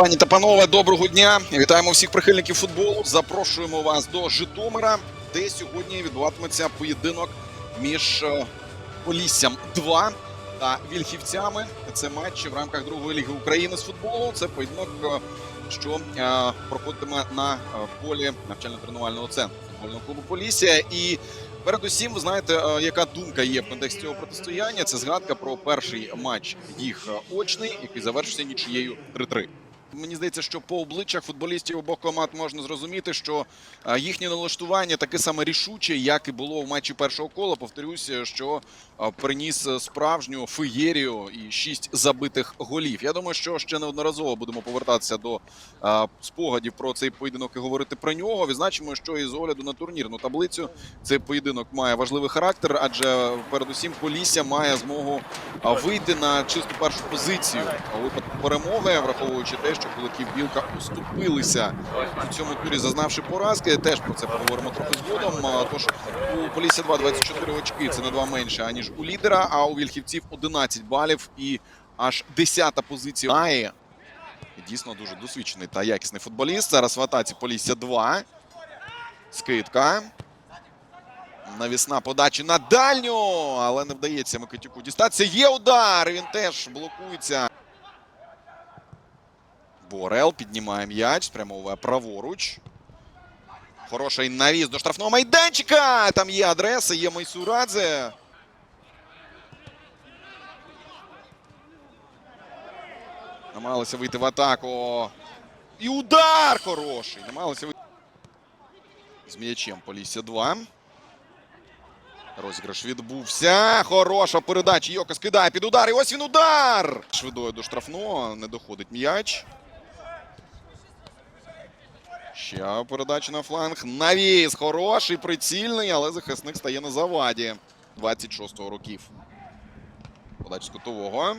Пані та панове, доброго дня! Вітаємо всіх прихильників футболу. Запрошуємо вас до Житомира, де сьогодні відбуватиметься поєдинок між е, Поліссям 2 та Вільхівцями. Це матч в рамках другої ліги України з футболу. Це поєдинок, е, що е, проходитиме на полі навчально-тренувального центру футбольного клубу Полісся. І передусім, ви знаєте, яка думка є в контексті цього протистояння. Це згадка про перший матч їх очний, який завершився нічиєю 3-3. Мені здається, що по обличчях футболістів обох команд можна зрозуміти, що е, їхнє налаштування таке саме рішуче, як і було в матчі першого кола. Повторюся, що е, приніс справжню феєрію і шість забитих голів. Я думаю, що ще неодноразово будемо повертатися до е, спогадів про цей поєдинок і говорити про нього. Відзначимо, що і з огляду на турнірну таблицю цей поєдинок має важливий характер, адже передусім Полісся має змогу вийти на чисту першу позицію у випадку перемоги, враховуючи те, що кулаків Білка уступилися у цьому турі, зазнавши поразки. Теж про це поговоримо трохи згодом. Тож у Полісся 2 24 очки. Це на два менше аніж у лідера. А у Вільхівців 11 балів і аж 10-та позиція має. Дійсно дуже досвідчений та якісний футболіст. Зараз в атаці Полісся 2. Скидка. Навісна подача на дальню, але не вдається Микитюку дістатися. Є удар. Він теж блокується. Борел піднімає м'яч, спрямовує праворуч. Хороший навіс до штрафного майданчика. Там є адреса, є Майсурадзе. Намагалися вийти в атаку. І удар хороший. Намагалися вийти. З м'ячем Полісся 2. Розіграш відбувся. Хороша передача. Йока скидає під удар. І ось він удар. Швидою до штрафного. Не доходить м'яч. Ще передача на фланг. Навіс. Хороший, прицільний, але захисник стає на заваді. 26-го років. Подача з кутового.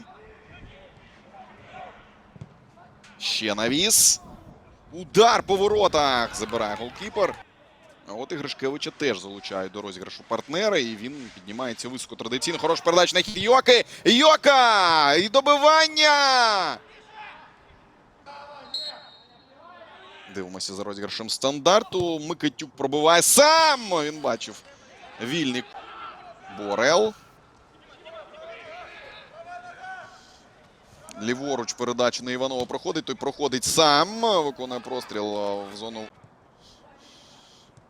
Ще навіс. Удар по воротах. Забирає голкіпер. А от і Гришкевича теж залучають до розіграшу партнери, і він піднімається високо традиційно. Хороша передача на Йоки. Йока! І добивання! Дивимося за розіграшем стандарту. Микитюк пробиває сам. Він бачив вільний Борел. Ліворуч передача на Іванова проходить. Той проходить сам. Виконує простріл в зону.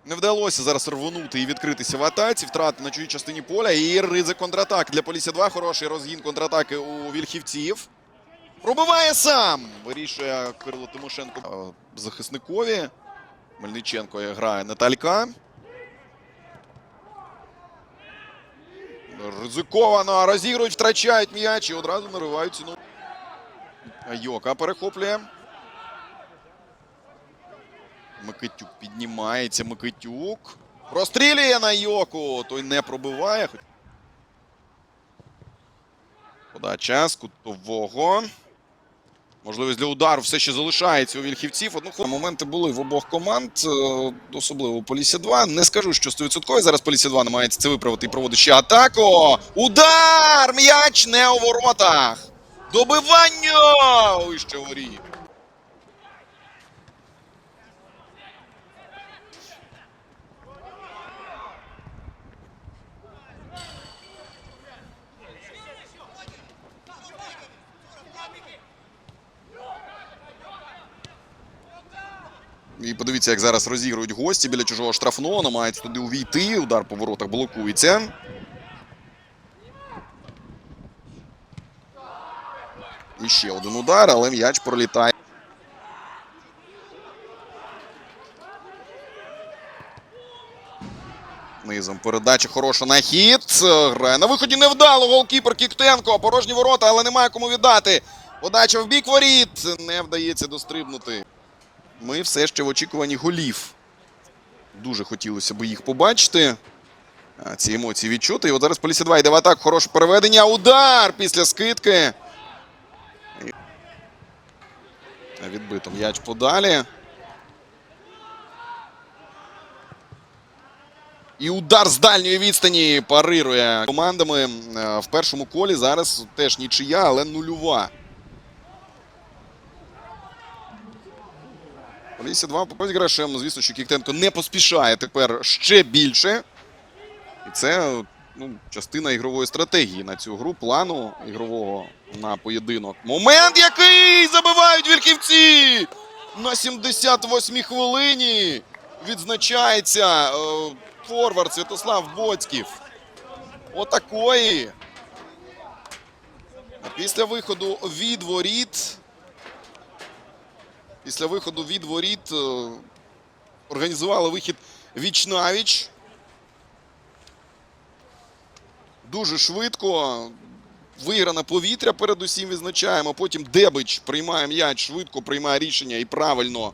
Не вдалося зараз рвонути і відкритися в атаці. Втрати на чужій частині поля. І ризик контратак для Полісся 2. Хороший розгін контратаки у вільхівців. Пробиває сам. Вирішує Кирило Тимошенко захисникові. Мельниченко грає Наталька. Ризиковано розігрують, втрачають м'яч і одразу наривають ціну. Йока перехоплює. Микитюк піднімається. Микитюк. Прострілює на Йоку. Той не пробиває. Подача з кутового. Можливість для удару все ще залишається у вільхівців. Одну моменти були в обох команд, е, особливо у Полісі 2. Не скажу, що 100%. Зараз Полісі 2 намагається це виправити і проводить ще атаку. Удар! М'яч не у воротах. Добивання! Ой, ще воріт. І подивіться, як зараз розігрують гості біля чужого штрафного, намагаються туди увійти. Удар по воротах блокується. І ще один удар, але м'яч пролітає. Низом передача хороша на хід. Грає на виході невдало. Голкіпер Кіктенко. Порожні ворота, але немає кому віддати. Подача в бік воріт. Не вдається дострибнути. Ми все ще в очікуванні голів. Дуже хотілося б їх побачити. Ці емоції відчути. І от зараз Полісся 2 йде в атаку. Хороше переведення. Удар після скидки. Відбито м'яч подалі. І удар з дальньої відстані парирує командами Е, в першому колі. Зараз теж нічия, але нульова. Полісся 2 по. Звісно, що Кіктенко не поспішає тепер ще більше. І це ну, частина ігрової стратегії на цю гру, плану ігрового на поєдинок. Момент, який забивають вільхівці! На 78-й хвилині відзначається е, форвард Святослав Боцьків. Отакої. А Після виходу від воріт. Після виходу від воріт е, організували вихід віч навіч. Дуже швидко. Вигране повітря передусім відзначаємо. Потім Дебич приймає м'яч, швидко приймає рішення і правильно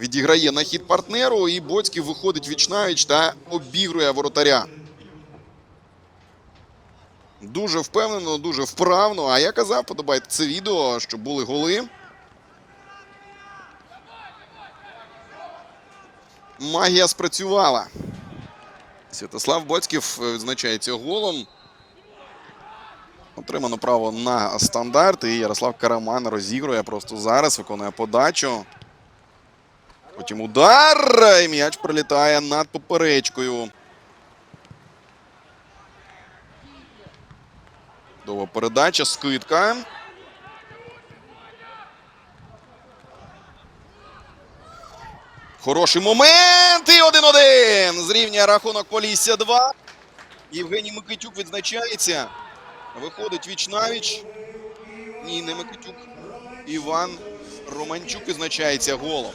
відіграє на хід партнеру. І Боцький виходить віч навіч та обігрує воротаря. Дуже впевнено, дуже вправно. А я казав, подобайте це відео, щоб були голи. Магія спрацювала. Святослав Боцьків е, відзначається голом. Отримано право на стандарт. І Ярослав Караман розігрує просто зараз, виконує подачу. Потім удар. І м'яч прилітає над поперечкою. Довга передача, скидка. Хороший момент. І 1-1. Зрівнює рахунок Полісся 2. Євгеній Микитюк відзначається. Виходить віч навіч. Ні, не Микитюк. Іван Романчук відзначається голом.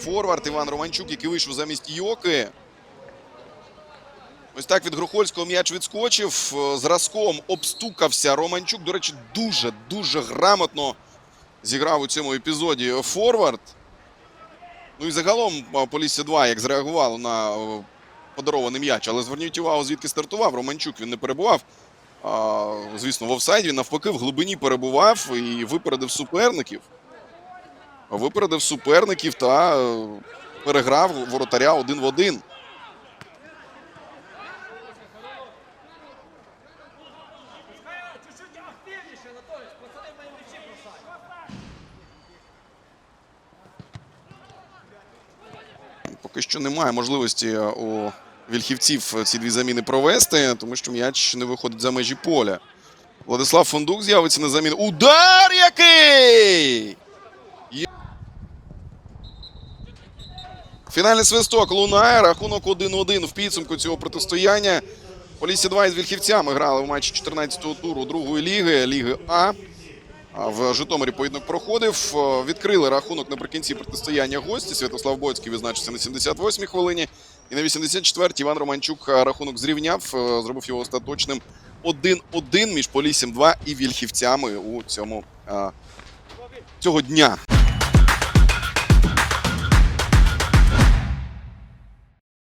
Форвард Іван Романчук, який вийшов замість Йоки. Ось так від Грохольського м'яч відскочив. Зразком обстукався. Романчук, до речі, дуже-дуже грамотно зіграв у цьому епізоді форвард. Ну і загалом Полісся 2 як зреагувало на подарований м'яч. Але зверніть увагу, звідки стартував. Романчук він не перебував. А, звісно, в офсайді він навпаки в глибині перебував і випередив суперників. Випередив суперників та е, переграв воротаря один в один. Поки що немає можливості у вільхівців ці дві заміни провести, тому що м'яч не виходить за межі поля. Владислав Фондук з'явиться на заміну. Удар який! Фінальний свисток лунає. Рахунок 1-1 в підсумку цього протистояння. Полісся 2 із вільхівцями грали в матчі 14-го туру другої ліги, Ліги А. В Житомирі поєдинок проходив. Е, Відкрили рахунок наприкінці протистояння гості. Святослав Боцький відзначився на 78-й хвилині. І на 84-й Іван Романчук е, рахунок зрівняв, е, зробив його остаточним 1-1 між Поліссям 2 і Вільхівцями у цьому цього дня.